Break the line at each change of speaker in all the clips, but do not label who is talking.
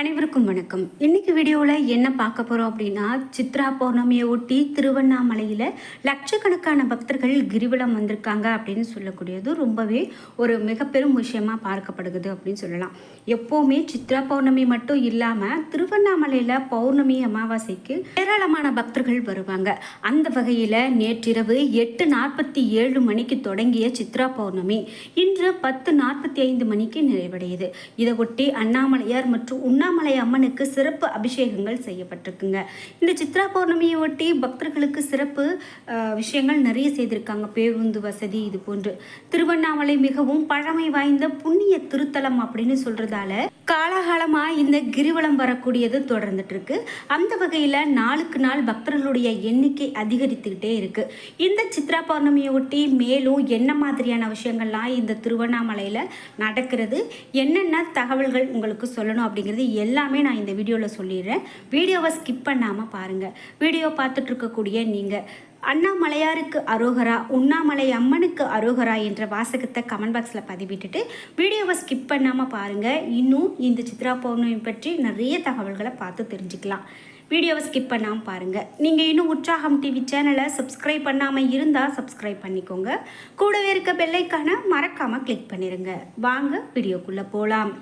அனைவருக்கும் வணக்கம். இன்னைக்கு வீடியோவில் என்ன பார்க்க போகிறோம் அப்படின்னா சித்ரா பௌர்ணமியை ஒட்டி திருவண்ணாமலையில் லட்சக்கணக்கான பக்தர்கள் கிரிவலம் வந்திருக்காங்க அப்படின்னு சொல்லக்கூடியது ரொம்பவே ஒரு மிக பெரும் விஷயமா பார்க்கப்படுகிறது அப்படின்னு சொல்லலாம். எப்போவுமே சித்ரா பௌர்ணமி மட்டும் இல்லாமல் திருவண்ணாமலையில் பௌர்ணமி அமாவாசைக்கு ஏராளமான பக்தர்கள் வருவாங்க. அந்த வகையில் நேற்றிரவு எட்டு நாற்பத்தி ஏழு மணிக்கு தொடங்கிய சித்ரா பௌர்ணமி இன்று பத்து நாற்பத்தி ஐந்து மணிக்கு நிறைவடையுது. இதை ஒட்டி அண்ணாமலையார் மற்றும் உண்ணாமலை அம்மனுக்கு சிறப்பு அபிஷேகங்கள் செய்யப்பட்டிருக்குங்க. இந்த சித்ரா பௌர்ணமியை ஒட்டி பக்தர்களுக்கு சிறப்பு விஷயங்கள் நிறைய செய்திருக்காங்க. பேருந்து வசதி இது போன்று. திருவண்ணாமலை மிகவும் பழமை வாய்ந்த புண்ணிய திருத்தலம் அப்படின்னு சொல்றதால காலகாலமா இந்த கிரிவலம் வரக்கூடியது தொடர்ந்துட்டு இருக்கு அந்த வகையில நாளுக்கு நாள் பக்தர்களுடைய எண்ணிக்கை அதிகரித்துக்கிட்டே இருக்கு. இந்த சித்ரா பௌர்ணமியை ஒட்டி மேலும் என்ன மாதிரியான விஷயங்கள்லாம் இந்த திருவண்ணாமலையில நடக்கிறது? என்னென்ன தகவல்கள் உங்களுக்கு சொல்லணும் அப்படிங்கிறது எல்லாமே நான் இந்த வீடியோவில் சொல்லிடுறேன். வீடியோவை ஸ்கிப் பண்ணாமல் பாருங்கள் வீடியோ பார்த்துட்ருக்கக்கூடிய நீங்கள் அண்ணாமலையாருக்கு அரோகரா உண்ணாமலை அம்மனுக்கு அரோகரா என்ற வாசகத்தை கமெண்ட் பாக்ஸில் பதிவிட்டுட்டு வீடியோவை ஸ்கிப் பண்ணாமல் பாருங்கள் இன்னும் இந்த சித்ரா பௌர்ணமி பற்றி நிறைய தகவல்களை பார்த்து தெரிஞ்சுக்கலாம். வீடியோவை ஸ்கிப் பண்ணாமல் பாருங்கள் நீங்கள் இன்னும் உற்சாகம் டிவி சேனலை சப்ஸ்கிரைப் பண்ணாமல் இருந்தால் சப்ஸ்கிரைப் பண்ணிக்கோங்க. கூடவே இருக்க பெல்லைக்கான மறக்காமல் கிளிக் பண்ணிடுங்க வாங்க வீடியோக்குள்ளே போகலாம்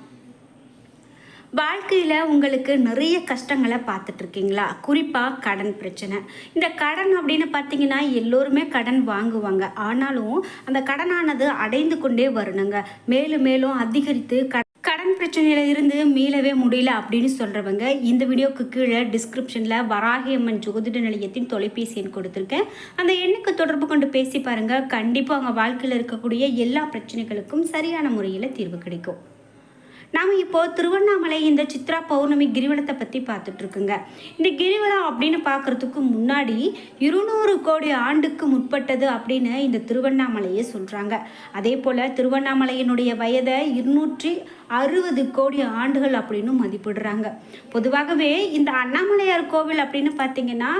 வாழ்க்கையில் உங்களுக்கு நிறைய கஷ்டங்களை பார்த்துட்ருக்கீங்களா குறிப்பாக கடன் பிரச்சனை. இந்த கடன் அப்படின்னு பார்த்தீங்கன்னா எல்லோருமே கடன் வாங்குவாங்க. ஆனாலும் அந்த கடனானது அடைந்து கொண்டே வரணுங்க. மேலும் மேலும் அதிகரித்து க கடன் பிரச்சனையில இருந்து மீளவே முடியல அப்படின்னு சொல்றவங்க இந்த வீடியோக்கு கீழே டிஸ்கிரிப்ஷன்ல வராகியம்மன் ஜோதிட நிலையத்தின் தொலைபேசி எண் கொடுத்துருக்கேன். அந்த எண்ணுக்கு தொடர்பு கொண்டு பேசி பாருங்க. கண்டிப்பா அவங்க வாழ்க்கையில் இருக்கக்கூடிய எல்லா பிரச்சனைகளுக்கும் சரியான முறையில் தீர்வு கிடைக்கும். நாம் இப்போது திருவண்ணாமலை இந்த சித்ரா பௌர்ணமி கிரிவலத்தை பற்றி பார்த்துட்ருக்குங்க. இந்த கிரிவலம் அப்படின்னு பார்க்கறதுக்கு முன்னாடி இருநூறு கோடி ஆண்டுக்கு முற்பட்டது அப்படின்னு இந்த திருவண்ணாமலையை சொல்கிறாங்க அதே போல் திருவண்ணாமலையினுடைய வயதை இருநூற்றி அறுபது கோடி ஆண்டுகள் அப்படின்னு மதிப்பிடுறாங்க. பொதுவாகவே இந்த அண்ணாமலையார் கோவில் அப்படின்னு பார்த்தீங்கன்னா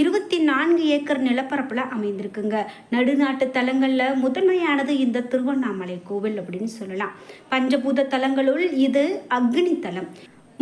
இருபத்தி நான்கு ஏக்கர் நிலப்பரப்பில் அமைந்திருக்குங்க. நடுநாட்டு தலங்களில் முதன்மையானது இந்த திருவண்ணாமலை கோவில் அப்படின்னு சொல்லலாம். பஞ்சபூத தலங்களுள் இது அக்னி தலம்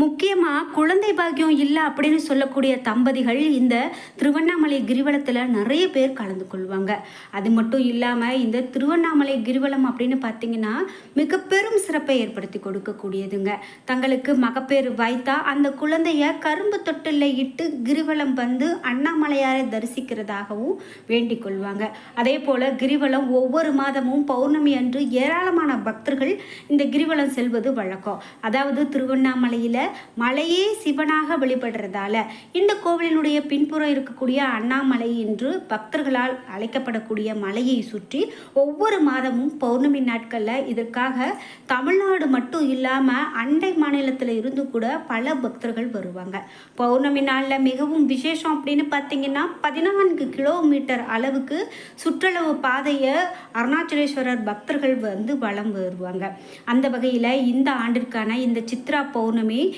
முக்கியமாக குழந்தை பாக்கியம் இல்லை அப்படின்னு சொல்லக்கூடிய தம்பதிகள் இந்த திருவண்ணாமலை கிரிவலத்தில் நிறைய பேர் கலந்து கொள்வாங்க. அது மட்டும் இல்லாமல் இந்த திருவண்ணாமலை கிரிவலம் அப்படின்னு பார்த்தீங்கன்னா மிக பெரும் சிறப்பை ஏற்படுத்தி கொடுக்கக்கூடியதுங்க. தங்களுக்கு மகப்பேறு வாய்த்தா அந்த குழந்தைய கரும்பு தொட்டில் இட்டு கிரிவலம் வந்து அண்ணாமலையாரை தரிசிக்கிறதாகவும் வேண்டிக் கொள்வாங்க. அதே போல் கிரிவலம் ஒவ்வொரு மாதமும் பௌர்ணமி அன்று ஏராளமான பக்தர்கள் இந்த கிரிவலம் செல்வது வழக்கம். அதாவது திருவண்ணாமலையில் மலையே சிவனாக வெளிப்படுறதால. இந்த கோவிலினுடைய பின்புறம் இருக்கக்கூடிய அண்ணாமலை என்று பக்தர்களால் அழைக்கப்படக்கூடிய மலையை சுற்றி ஒவ்வொரு மாதமும் பௌர்ணமி நாட்களில் இதற்காக தமிழ்நாடு மட்டும் இல்லாமல் அண்டை மாநிலத்தில் இருந்து கூட பல பக்தர்கள் வருவாங்க. பௌர்ணமி நாளில் மிகவும் விசேஷம் அப்படின்னு பார்த்தீங்கன்னா பதினான்கு கிலோமீட்டர் அளவுக்கு சுற்றளவு பாதையை அருணாச்சலேஸ்வரர் பக்தர்கள் வந்து வலம் வருவாங்க. அந்த வகையில் இந்த ஆண்டிற்கான இந்த சித்ரா பௌர்ணமி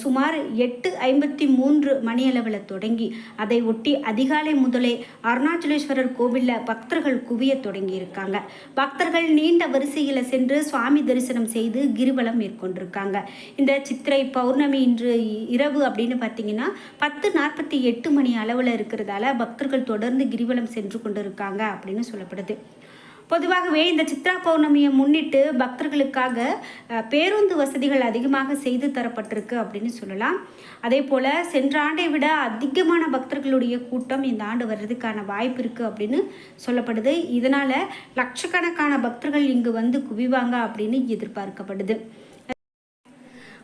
சுமார் எட்டு ஐம்பத்தி மூன்று மணியளவில் தொடங்கி அதை ஒட்டி அதிகாலை முதலே அருணாச்சலேஸ்வரர் கோவிலில் பக்தர்கள் குவிய தொடங்கி இருக்காங்க பக்தர்கள் நீண்ட வரிசையில் சென்று சுவாமி தரிசனம் செய்து கிரிவலம் மேற்கொண்டிருக்காங்க. இந்த சித்திரை பௌர்ணமி இன்று இரவு அப்படின்னு பார்த்தீங்கன்னா பத்து நாற்பத்தி எட்டு மணி அளவில் இருக்கிறதால பக்தர்கள் தொடர்ந்து கிரிவலம் சென்று கொண்டிருக்காங்க அப்படின்னு சொல்லப்படுது. பொதுவாகவே இந்த சித்ரா பௌர்ணமியை முன்னிட்டு பக்தர்களுக்காக பேருந்து வசதிகள் அதிகமாக செய்து தரப்பட்டிருக்கு அப்படின்னு சொல்லலாம். அதே போல் சென்ற ஆண்டை விட அதிகமான பக்தர்களுடைய கூட்டம் இந்த ஆண்டு வர்றதுக்கான வாய்ப்பு இருக்குது அப்படின்னு சொல்லப்படுது. இதனால் லட்சக்கணக்கான பக்தர்கள் இங்கு வந்து குவிவாங்க அப்படின்னு எதிர்பார்க்கப்படுது.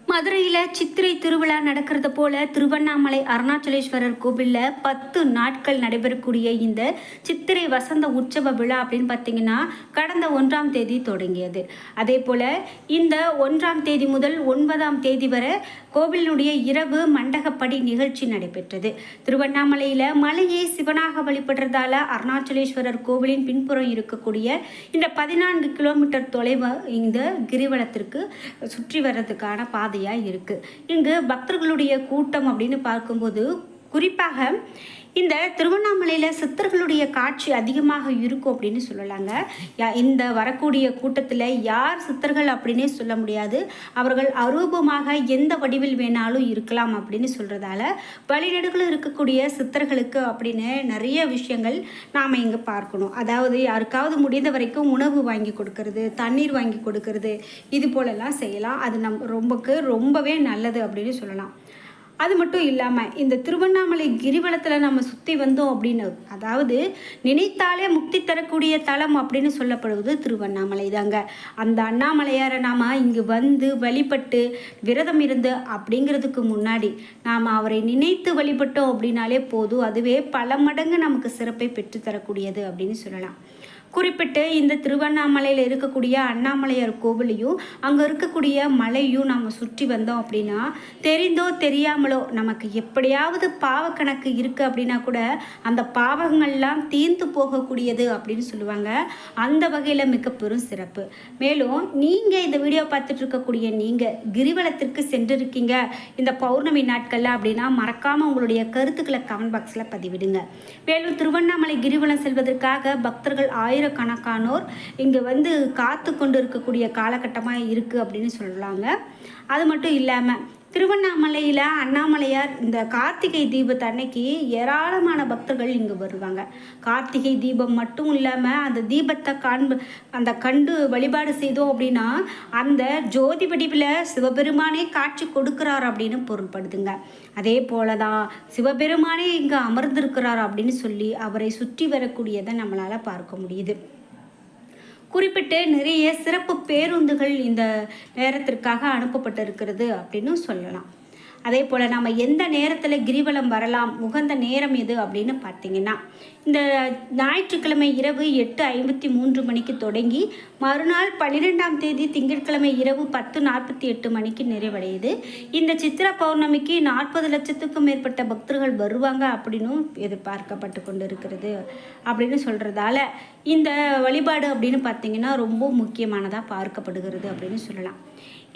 மதுரையில் சித்திரை திருவிழா நடக்கிறது போல திருவண்ணாமலை அருணாச்சலேஸ்வரர் கோவிலில் பத்து நாட்கள் நடைபெறக்கூடிய இந்த சித்திரை வசந்த உற்சவ விழா அப்படின்னு பார்த்தீங்கன்னா கடந்த ஒன்றாம் தேதி தொடங்கியது. அதே போல் இந்த ஒன்றாம் தேதி முதல் ஒன்பதாம் தேதி வரை கோவிலினுடைய இரவு மண்டகப்படி நிகழ்ச்சி நடைபெற்றது. திருவண்ணாமலையில் மலையை சிவனாக வழிபடுறதால அருணாச்சலேஸ்வரர் கோவிலின் பின்புறம் இருக்கக்கூடிய இந்த பதினான்கு கிலோமீட்டர் தொலைவு இந்த கிரிவலத்திற்கு சுற்றி வர்றதுக்கான மாதிரியாக இருக்குது இங்கு பக்தர்களுடைய கூட்டம் அப்படின்னு பார்க்கும்போது குறிப்பாக இந்த திருவண்ணாமலையில் சித்தர்களுடைய காட்சி அதிகமாக இருக்கும் அப்படின்னு சொல்லலாங்க. இந்த வரக்கூடிய கூட்டத்தில் யார் சித்தர்கள் அப்படின்னே சொல்ல முடியாது. அவர்கள் அரூபமாக எந்த வடிவில் வேணாலும் இருக்கலாம் அப்படின்னு சொல்கிறதால வழிநடுகளில் இருக்கக்கூடிய சித்தர்களுக்கு அப்படின்னு நிறைய விஷயங்கள் நாம் இங்கே பார்க்கணும். அதாவது யாருக்காவது முடிந்த வரைக்கும் உணவு வாங்கி கொடுக்கறது தண்ணீர் வாங்கி கொடுக்கறது இது போலெல்லாம் செய்யலாம். அது நம் ரொம்பக்கு ரொம்பவே நல்லது அப்படின்னு சொல்லலாம். அது மட்டும் இல்லாமல் இந்த திருவண்ணாமலை கிரிவலத்தில் நம்ம சுற்றி வந்தோம் அப்படின்னு அதாவது நினைத்தாலே முக்தி தரக்கூடிய தலம் அப்படின்னு சொல்லப்படுவது திருவண்ணாமலை தாங்க. அந்த அண்ணாமலையாரை நாம் இங்கு வந்து வழிபட்டு விரதம் இருந்து அப்படிங்கிறதுக்கு முன்னாடி நாம் அவரை நினைத்து வழிபட்டோம் அப்படின்னாலே போதும். அதுவே பல மடங்கு நமக்கு சிறப்பை பெற்றுத்தரக்கூடியது அப்படின்னு சொல்லலாம். குறிப்பிட்டு இந்த திருவண்ணாமலையில் இருக்கக்கூடிய அண்ணாமலையார் கோவிலையும் அங்கே இருக்கக்கூடிய மலையும் நம்ம சுற்றி வந்தோம் அப்படின்னா தெரிந்தோ தெரியாமலோ நமக்கு எப்படியாவது பாவக்கணக்கு இருக்குது அப்படின்னா கூட அந்த பாவங்கள்லாம் தீர்ந்து போகக்கூடியது அப்படின்னு சொல்லுவாங்க. அந்த வகையில் மிக பெரும் சிறப்பு. மேலும் நீங்கள் இந்த வீடியோ பார்த்துட்டு இருக்கக்கூடிய நீங்கள் கிரிவலத்திற்கு சென்றிருக்கீங்க. இந்த பௌர்ணமி நாட்களில் அப்படின்னா மறக்காமல் உங்களுடைய கருத்துக்களை கமெண்ட் பாக்ஸில் பதிவிடுங்க. மேலும் திருவண்ணாமலை கிரிவலம் செல்வதற்காக பக்தர்கள் ஆயிரக்கணக்கானோர் இங்கே வந்து காத்து கொண்டு இருக்கக்கூடிய காலகட்டமாக இருக்குது அப்படின்னு சொல்கிறாங்க அது மட்டும் இல்லாமல் திருவண்ணாமலையில் அண்ணாமலையார் இந்த கார்த்திகை தீபத்து அன்னைக்கு ஏராளமான பக்தர்கள் இங்கே வருவாங்க. கார்த்திகை தீபம் மட்டும் இல்லாமல் அந்த தீபத்தை காண்பு அந்த கண்டு வழிபாடு செய்தோம் அப்படின்னா அந்த ஜோதி வடிவில் சிவபெருமானே காட்சி கொடுக்கிறார் அப்படின்னு பொருள்படுதுங்க. அதே போல தான் சிவபெருமானே இங்கே அமர்ந்திருக்கிறார் அப்படின்னு சொல்லி அவரை சுற்றி வரக்கூடியதை நம்மளால் பார்க்க முடியுது. குறிப்பிட்டு நிறைய சிறப்பு பேருந்துகள் இந்த நேரத்திற்காக அனுப்பப்பட்டிருக்கிறது அப்படின்னு சொல்லலாம். அதே போல் நம்ம எந்த நேரத்தில் கிரிவலம் வரலாம் உகந்த நேரம் எது அப்படின்னு பார்த்தீங்கன்னா இந்த ஞாயிற்றுக்கிழமை இரவு எட்டு ஐம்பத்தி மூன்று மணிக்கு தொடங்கி மறுநாள் பன்னிரெண்டாம் தேதி திங்கட்கிழமை இரவு பத்து நாற்பத்தி எட்டு மணிக்கு நிறைவடையுது. இந்த சித்திர பௌர்ணமிக்கு நாற்பது லட்சத்துக்கும் மேற்பட்ட பக்தர்கள் வருவாங்க அப்படின்னும் எதிர்பார்க்கப்பட்டு கொண்டு இருக்கிறது அப்படின்னு சொல்கிறதால இந்த வழிபாடு அப்படின்னு பார்த்தீங்கன்னா ரொம்ப முக்கியமானதாக பார்க்கப்படுகிறது அப்படின்னு சொல்லலாம்.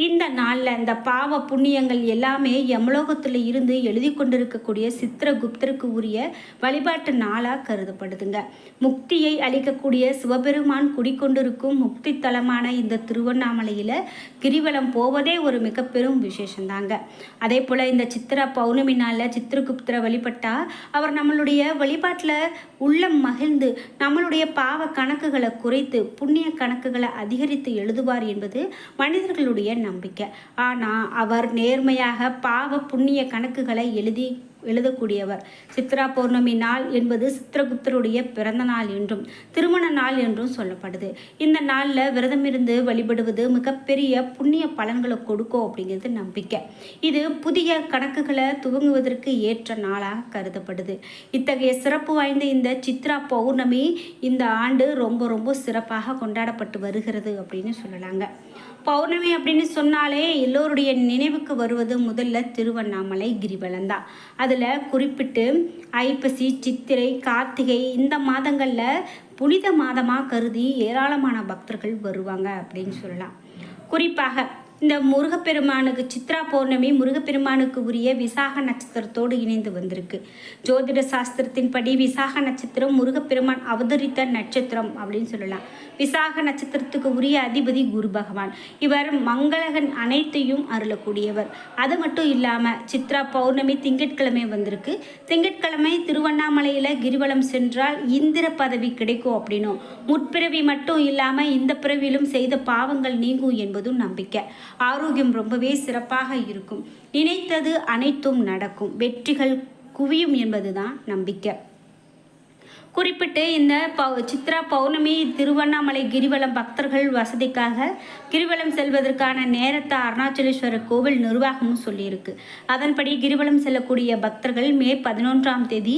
இந்த நாளில் இந்த பாவ புண்ணியங்கள் எல்லாமே யமலோகத்தில் இருந்து எழுதி கொண்டிருக்கக்கூடிய சித்திரகுப்தருக்கு உரிய வழிபாட்டு நாளாக கருதப்படுதுங்க. முக்தியை அளிக்கக்கூடிய சிவபெருமான் குடிக்கொண்டிருக்கும் முக்தி தலமான இந்த திருவண்ணாமலையில் கிரிவலம் போவதே ஒரு மிக பெரும் விசேஷந்தாங்க. அதே போல் இந்த சித்திரா பௌர்ணமி நாளில் சித்திரகுப்தரை வழிபட்டால் அவர் நம்மளுடைய வழிபாட்டில் உள்ளம் மகிழ்ந்து நம்மளுடைய பாவ கணக்குகளை குறைத்து புண்ணிய கணக்குகளை அதிகரித்து எழுதுவார் என்பது மனிதர்களுடைய நம்பிக்கை. ஆனால் அவர் நேர்மையாக பாவ புண்ணிய கணக்குகளை எழுதி எழுதக்கூடியவர். சித்ரா பௌர்ணமி நாள் என்பது சித்திரகுப்தருடைய பிறந்த நாள் என்றும் திருமண நாள் என்றும் சொல்லப்படுது. இந்த நாளில் விரதம் இருந்து வழிபடுவது மிகப்பெரிய புண்ணிய பலன்களை கொடுக்கும் அப்படிங்கிறது நம்பிக்கை. இது புதிய கணக்குகளை துவங்குவதற்கு ஏற்ற நாளாக கருதப்படுது. இத்தகைய சிறப்பு வாய்ந்த இந்த சித்ரா பௌர்ணமி இந்த ஆண்டு ரொம்ப ரொம்ப சிறப்பாக கொண்டாடப்பட்டு வருகிறது அப்படின்னு சொல்லலாங்க. பௌர்ணமி அப்படின்னு சொன்னாலே எல்லோருடைய நினைவுக்கு வருவது முதல்ல திருவண்ணாமலை கிரிவலம் தான் அதில் குறிப்பிட்டு ஐப்பசி சித்திரை கார்த்திகை இந்த மாதங்களில் புனித மாதமாக கருதி ஏராளமான பக்தர்கள் வருவாங்க அப்படின்னு சொல்லலாம். குறிப்பாக இந்த முருகப்பெருமானுக்கு சித்ரா பௌர்ணமி முருகப்பெருமானுக்கு உரிய விசாக நட்சத்திரத்தோடு இணைந்து வந்திருக்கு. ஜோதிட சாஸ்திரத்தின்படி விசாக நட்சத்திரம் முருகப்பெருமான் அவதரித்த நட்சத்திரம் அப்படின்னு சொல்லலாம். விசாக நட்சத்திரத்துக்கு உரிய அதிபதி குரு பகவான். இவர் மங்களகன் அனைத்தையும் அருளக்கூடியவர். அது மட்டும் இல்லாமல் சித்ரா பௌர்ணமி திங்கட்கிழமை வந்திருக்கு. திங்கட்கிழமை திருவண்ணாமலையில் கிரிவலம் சென்றால் இந்திர பதவி கிடைக்கும் அப்படின்னும். முற்பிறவி மட்டும் இல்லாமல் இந்த பிறவிலும் செய்த பாவங்கள் நீங்கும் என்பதும் நம்பிக்கை. ஆரோக்கியம் ரொம்பவே சிறப்பாக இருக்கும். நினைத்தது அனைத்தும் நடக்கும். வெற்றிகள் குவியும் என்பதுதான் நம்பிக்கை. குறிப்பிட்டு இந்த பௌ சித்ரா பௌர்ணமி திருவண்ணாமலை கிரிவலம் பக்தர்கள் வசதிக்காக கிரிவலம் செல்வதற்கான நேரத்தை அருணாச்சலேஸ்வரர் கோவில் நிர்வாகமும் சொல்லியிருக்கு. அதன்படி கிரிவலம் செல்லக்கூடிய பக்தர்கள் மே பதினொன்றாம் தேதி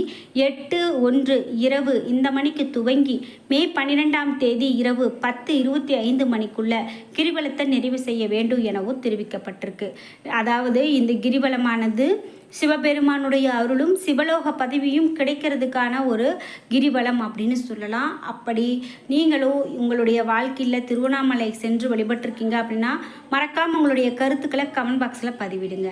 எட்டு ஒன்று இரவு இந்த மணிக்கு துவங்கி மே பன்னிரெண்டாம் தேதி இரவு பத்து இருபத்தி ஐந்து மணிக்குள்ள கிரிவலத்தை நிறைவு செய்ய வேண்டும் எனவும் தெரிவிக்கப்பட்டிருக்கு. அதாவது இந்த கிரிவலமானது சிவபெருமானுடைய அருளும் சிவலோக பதவியும் கிடைக்கிறதுக்கான ஒரு கிரிவலம் அப்படின்னு சொல்லலாம். அப்படி நீங்களும் உங்களுடைய வாழ்க்கையில் திருவண்ணாமலை சென்று வழிபட்டிருக்கீங்க அப்படின்னா மறக்காமல் உங்களுடைய கருத்துக்களை கமெண்ட் பாக்ஸில் பதிவிடுங்க.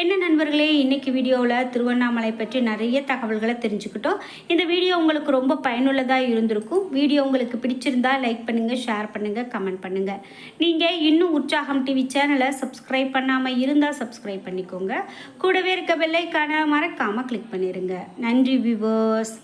என்ன நண்பர்களே இன்னைக்கு வீடியோவில் திருவண்ணாமலை பற்றி நிறைய தகவல்களை தெரிஞ்சுக்கிட்டோம். இந்த வீடியோ உங்களுக்கு ரொம்ப பயனுள்ளதாக இருந்திருக்கும். வீடியோ உங்களுக்கு பிடிச்சிருந்தா லைக் பண்ணுங்கள் ஷேர் பண்ணுங்கள் கமெண்ட் பண்ணுங்கள் நீங்கள் இன்னும் உற்சாகம் டிவி சேனலை சப்ஸ்கிரைப் பண்ணாமல் இருந்தால் சப்ஸ்கிரைப் பண்ணிக்கோங்க. கூடவே இருக்க பெல்லைக்கான மறக்காமல் கிளிக் பண்ணிடுங்க நன்றி விவர்ஸ்